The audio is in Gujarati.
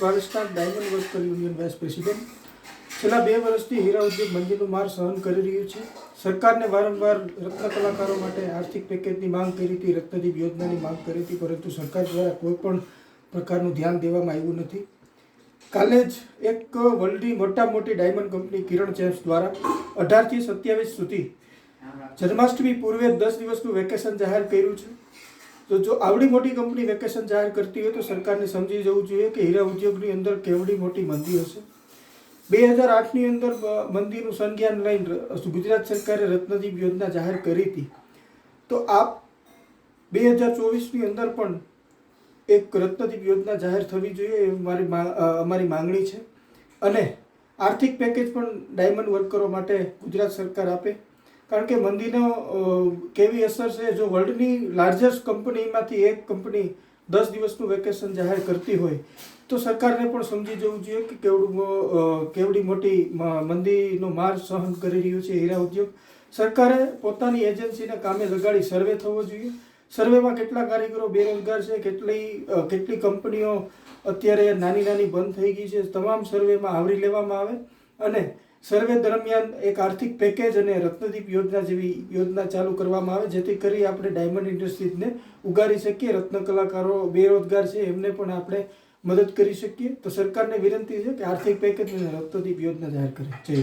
ભારતના diamond worker union vice president છેલ્લા બે વર્ષથી હીરા ઉદ્યોગ મંદીનું માર સહન કરી રહ્યું છે. સરકારને વારંવાર રત્ન કલાકારો માટે આર્થિક પેકેજની માંગ કરી હતી, રત્નદીપ યોજનાની માંગ કરી હતી, પરંતુ સરકાર દ્વારા કોઈ પણ પ્રકારનું ધ્યાન દેવામાં આવ્યું નથી. કાલે જ એક વર્લ્ડની મોટા મોટી ડાયમંડ કંપની કિરણ ચેમ્સ દ્વારા અઢારથી સત્યાવીસ સુધી જન્માષ્ટમી પૂર્વે દસ દિવસનું વેકેશન જાહેર કર્યું છે. તો જો આવડી મોટી કંપની વેકેશન જાહેર કરતી હોય તો સરકારને સમજી જવું જોઈએ કે હીરા ઉદ્યોગની અંદર કેવડી મોટી મંદી હશે. બે હજાર આઠની અંદર મંદીનું સંજ્ઞાન લઈને ગુજરાત સરકારે રત્નદીપ યોજના જાહેર કરી હતી. તો આ બે હજાર ચોવીસની અંદર પણ એક રત્નદીપ યોજના જાહેર થવી જોઈએ એ મારી અમારી માંગણી છે. અને આર્થિક પેકેજ પણ ડાયમંડ વર્કરો માટે ગુજરાત સરકાર આપે. કારણ કે મંદીનો કેવી અસર છે? જો વર્લ્ડની લાર્જેસ્ટ કંપનીમાંથી એક કંપની દસ દિવસનું વેકેશન જાહેર કરતી હોય, તો સરકારને પણ સમજી જવું જોઈએ કે કેવડું કેવડી મોટી મંદીનો માર સહન કરી રહ્યું છે હીરા ઉદ્યોગ. સરકારે પોતાની એજન્સીને કામે લગાડી સર્વે થવો જોઈએ. સર્વેમાં કેટલા કારીગરો બેરોજગાર છે? કેટલી કેટલી કંપનીઓ અત્યારે નાની નાની બંધ થઈ ગઈ છે? તમામ સર્વેમાં આવરી લેવામાં આવે. અને સર્વે દરમિયાન એક આર્થિક પેકેજ અને રત્નદીપ યોજના જેવી યોજના ચાલુ કરવામાં આવે, જેથી કરી આપણે ડાયમંડ ઇન્ડસ્ટ્રીઝને ઉગારી શકીએ. રત્ન કલાકારો બેરોજગાર છે, એમને પણ આપણે મદદ કરી શકીએ. તો સરકારને વિનંતી છે કે આર્થિક પેકેજ અને રત્નદીપ યોજના જાહેર કરે. જય